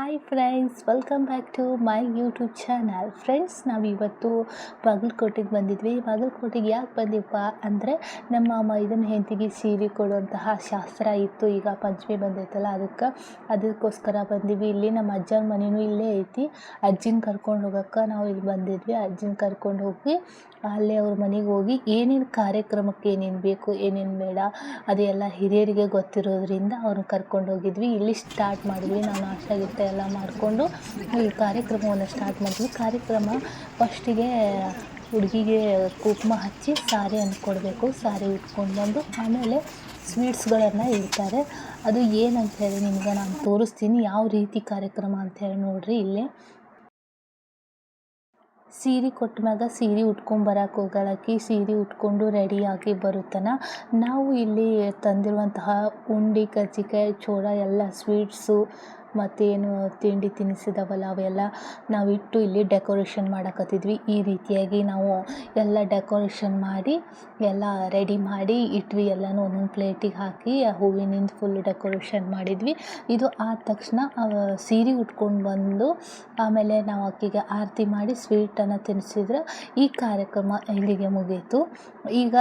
Hi friends welcome back to my YouTube channel friends ನಾವು ಇವತ್ತು ಬಾಗಲಕೋಟೆಗೆ ಬಂದಿದ್ವಿ. ಬಾಗಲಕೋಟೆಗೆ ಯಾಕೆ ಬಂದಿವಪ್ಪ ಅಂದರೆ, ನಮ್ಮ ಮೈದನ ಹೆಂಡತಿಗೆ ಸೀರೆ ಕೊಡುವಂತಹ ಶಾಸ್ತ್ರ ಇತ್ತು. ಈಗ ಪಂಚಮಿ ಬಂದೈತಲ್ಲ, ಅದಕ್ಕೆ ಅದಕ್ಕೋಸ್ಕರ ಬಂದಿವಿ. ಇಲ್ಲಿ ನಮ್ಮ ಅಜ್ಜನ ಮನೆಯೂ ಇಲ್ಲೇ ಐತಿ. ಅಜ್ಜಿನ ಕರ್ಕೊಂಡು ಹೋಗೋಕ್ಕೆ ನಾವು ಇಲ್ಲಿ ಬಂದಿದ್ವಿ. ಅಜ್ಜಿನ ಕರ್ಕೊಂಡು ಹೋಗಿ ಅಲ್ಲೇ ಅವ್ರ ಮನೆಗೆ ಹೋಗಿ ಏನೇನು ಕಾರ್ಯಕ್ರಮಕ್ಕೆ ಏನೇನು ಬೇಕು, ಏನೇನು ಬೇಡ, ಅದೆಲ್ಲ ಹಿರಿಯರಿಗೆ ಗೊತ್ತಿರೋದ್ರಿಂದ ಅವ್ರನ್ನ ಕರ್ಕೊಂಡು ಹೋಗಿದ್ವಿ. ಇಲ್ಲಿ ಸ್ಟಾರ್ಟ್ ಮಾಡಿದ್ವಿ. ನಾವು ನಾಷ್ಟ ಎಲ್ಲ ಮಾಡಿಕೊಂಡು ಈ ಕಾರ್ಯಕ್ರಮವನ್ನು ಸ್ಟಾರ್ಟ್ ಮಾಡಿದ್ವಿ ಕಾರ್ಯಕ್ರಮ ಫಸ್ಟಿಗೆ ಹುಡುಗಿಗೆ ಕುಂಕುಮ ಹಚ್ಚಿ ಸಾರಿ ಅಂದ್ಕೊಡ್ಬೇಕು ಸಾರಿ ಉಟ್ಕೊಂಡು ಬಂದು ಆಮೇಲೆ ಸ್ವೀಟ್ಸ್ಗಳನ್ನು ಇಡ್ತಾರೆ. ಅದು ಏನಂತ ಹೇಳಿ ನಿಮ್ಗೆ ನಾನು ತೋರಿಸ್ತೀನಿ. ಯಾವ ರೀತಿ ಕಾರ್ಯಕ್ರಮ ಅಂತ ಹೇಳಿ ನೋಡಿರಿ ಇಲ್ಲೇ. ಸೀರೆ ಕೊಟ್ಟ ಮ್ಯಾಗ ಸೀರೆ ಉಟ್ಕೊಂಬರಕ್ಕೆ ಹೋಗಳಾಕಿ ಸೀರೆ ಉಟ್ಕೊಂಡು ರೆಡಿಯಾಗಿ ಬರುತ್ತನ. ನಾವು ಇಲ್ಲಿ ತಂದಿರುವಂತಹ ಉಂಡಿ, ಕಜ್ಜಿಕಾಯಿ ಚೋಳ ಎಲ್ಲ ಸ್ವೀಟ್ಸು ಮತ್ತೇನು ತಿಂಡಿ ತಿನಿಸಿದವಲ್ಲ, ಅವೆಲ್ಲ ನಾವಿಟ್ಟು ಇಲ್ಲಿ ಡೆಕೋರೇಷನ್ ಮಾಡಕತ್ತಿದ್ವಿ. ಈ ರೀತಿಯಾಗಿ ನಾವು ಎಲ್ಲ ಡೆಕೋರೇಷನ್ ಮಾಡಿ, ಎಲ್ಲ ರೆಡಿ ಮಾಡಿ ಇಟ್ವಿ, ಎಲ್ಲನೂ ಒಂದೊಂದು ಪ್ಲೇಟಿಗೆ ಹಾಕಿ ಹೂವಿನಿಂದ ಫುಲ್ ಡೆಕೋರೇಷನ್ ಮಾಡಿದ್ವಿ. ಇದು ಆದ ತಕ್ಷಣ ಸೀರೆ ಉಟ್ಕೊಂಡು ಬಂದು, ಆಮೇಲೆ ನಾವು ಆಕೆಗೆ ಆರತಿ ಮಾಡಿ ಸ್ವೀಟನ್ನು ತಿನ್ನಿಸಿದ್ರೆ ಈ ಕಾರ್ಯಕ್ರಮ ಇಲ್ಲಿಗೆ ಮುಗೀತು. ಈಗ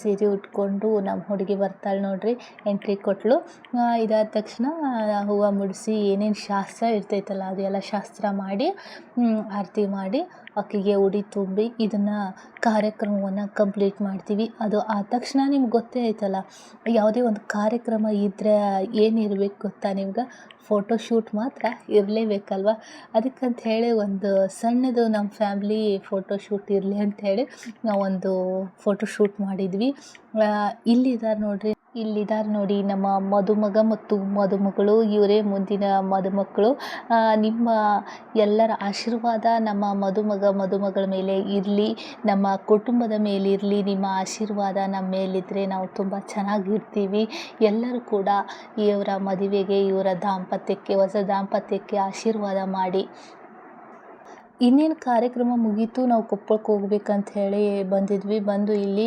ಸೀರೆ ಉಟ್ಕೊಂಡು ನಮ್ಮ ಹುಡುಗಿ ಬರ್ತಾಳೆ ನೋಡ್ರಿ ಎಂಟ್ರಿ ಕೊಟ್ಟಳು ಇದಾದ ತಕ್ಷಣ ಹೂವು ಮುಡಿಸಿ ಏನೇನು ಶಾಸ್ತ್ರ ಇರ್ತೈತಲ್ಲ, ಅದೆಲ್ಲ ಶಾಸ್ತ್ರ ಮಾಡಿ ಆರತಿ ಮಾಡಿ ಆಕೆಗೆ ಉಡಿ ತುಂಬಿ ಇದನ್ನು ಕಾರ್ಯಕ್ರಮವನ್ನು ಕಂಪ್ಲೀಟ್ ಮಾಡ್ತೀವಿ. ಅದು ಆದ ತಕ್ಷಣ ನಿಮ್ಗೆ ಗೊತ್ತೇ ಐತಲ್ಲ, ಯಾವುದೇ ಒಂದು ಕಾರ್ಯಕ್ರಮ ಇದ್ದರೆ ಏನಿರಬೇಕು ಗೊತ್ತಾ ನಿಮ್ಗೆ? ಫೋಟೋ ಶೂಟ್ ಮಾತ್ರ ಇರಲೇಬೇಕಲ್ವ? ಅದಕ್ಕಂತ ಹೇಳಿ ಒಂದು ಸಣ್ಣದು ನಮ್ಮ ಫ್ಯಾಮ್ಲಿ ಫೋಟೋ ಶೂಟ್ ಇರಲಿ ಹೇಳಿ ನಾವೊಂದು ಫೋಟೋ ಶೂಟ್ ಮಾಡಿದ್ವಿ. ಇಲ್ಲಿದ್ದಾರೆ ನೋಡಿರಿ. ಇಲ್ಲಿದ್ದಾರೆ ನೋಡಿ, ನಮ್ಮ ಮದುಮಗ ಮತ್ತು ಮದುಮಗಳು, ಇವರೇ ಮುಂದಿನ ಮದುಮಕ್ಕಳು. ನಿಮ್ಮ ಎಲ್ಲರ ಆಶೀರ್ವಾದ ನಮ್ಮ ಮದುಮಗ, ಮದುಮಗಳ ಮೇಲೆ ಇರಲಿ, ನಮ್ಮ ಕುಟುಂಬದ ಮೇಲೆ ಇರಲಿ, ನಿಮ್ಮ ಆಶೀರ್ವಾದ ನಮ್ಮ ಮೇಲಿದ್ದರೆ ನಾವು ತುಂಬ ಚೆನ್ನಾಗಿರ್ತೀವಿ. ಎಲ್ಲರೂ ಕೂಡ ಇವರ ಮದುವೆಗೆ, ಇವರ ದಾಂಪತ್ಯಕ್ಕೆ, ಹೊಸ ದಾಂಪತ್ಯಕ್ಕೆ ಆಶೀರ್ವಾದ ಮಾಡಿ. ಇನ್ನೇನು ಕಾರ್ಯಕ್ರಮ ಮುಗೀತು, ನಾವು ಕೊಪ್ಪಳಕ್ಕೆ ಹೋಗ್ಬೇಕಂತ ಹೇಳಿ ಬಂದಿದ್ವಿ. ಬಂದು ಇಲ್ಲಿ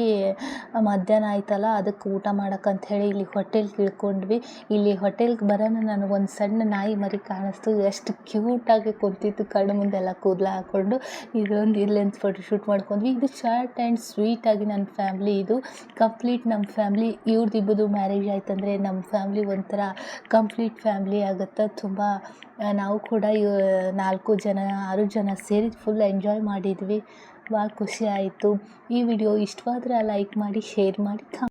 ಮಧ್ಯಾಹ್ನ ಆಯ್ತಲ್ಲ ಅದಕ್ಕೆ ಊಟ ಮಾಡಕ್ಕಂತ ಹೇಳಿ ಇಲ್ಲಿ ಹೋಟೆಲ್ಗೆ ಇಳ್ಕೊಂಡ್ವಿ ಇಲ್ಲಿ ಹೋಟೆಲ್ಗೆ ಬರೋಣ ನನಗೊಂದು ಸಣ್ಣ ನಾಯಿ ಮರಿ ಕಾಣಿಸ್ತು. ಎಷ್ಟು ಕ್ಯೂಟಾಗಿ ಕುಂತಿತ್ತು. ಕಣ್ಣು ಮುಂದೆಲ್ಲ ಕೂದಲು ಹಾಕ್ಕೊಂಡು ಇದೊಂದು ಫೋಟೋ ಶೂಟ್ ಮಾಡ್ಕೊಂಡ್ವಿ. ಇದು ಶಾರ್ಟ್ ಆ್ಯಂಡ್ ಸ್ವೀಟಾಗಿ ನನ್ನ ಫ್ಯಾಮ್ಲಿ ಇದು. ಕಂಪ್ಲೀಟ್ ನಮ್ಮ ಫ್ಯಾಮ್ಲಿ ಇವ್ರದ್ದು ಮ್ಯಾರೇಜ್ ಆಯ್ತಂದರೆ ನಮ್ಮ ಫ್ಯಾಮ್ಲಿ ಒಂಥರ ಕಂಪ್ಲೀಟ್ ಫ್ಯಾಮ್ಲಿ ಆಗುತ್ತೆ. ತುಂಬ ನಾವು ಕೂಡ ನಾಲ್ಕು ಜನ, ಆರು ಜನ ಸೇರಿ ಫುಲ್ ಎಂಜಾಯ್ ಮಾಡಿದ್ವಿ. ಭಾಳ ಖುಷಿ ಆಯಿತು. ಈ ವಿಡಿಯೋ ಇಷ್ಟವಾದ್ರೆ ಲೈಕ್ ಮಾಡಿ ಶೇರ್ ಮಾಡಿ ಕಮ್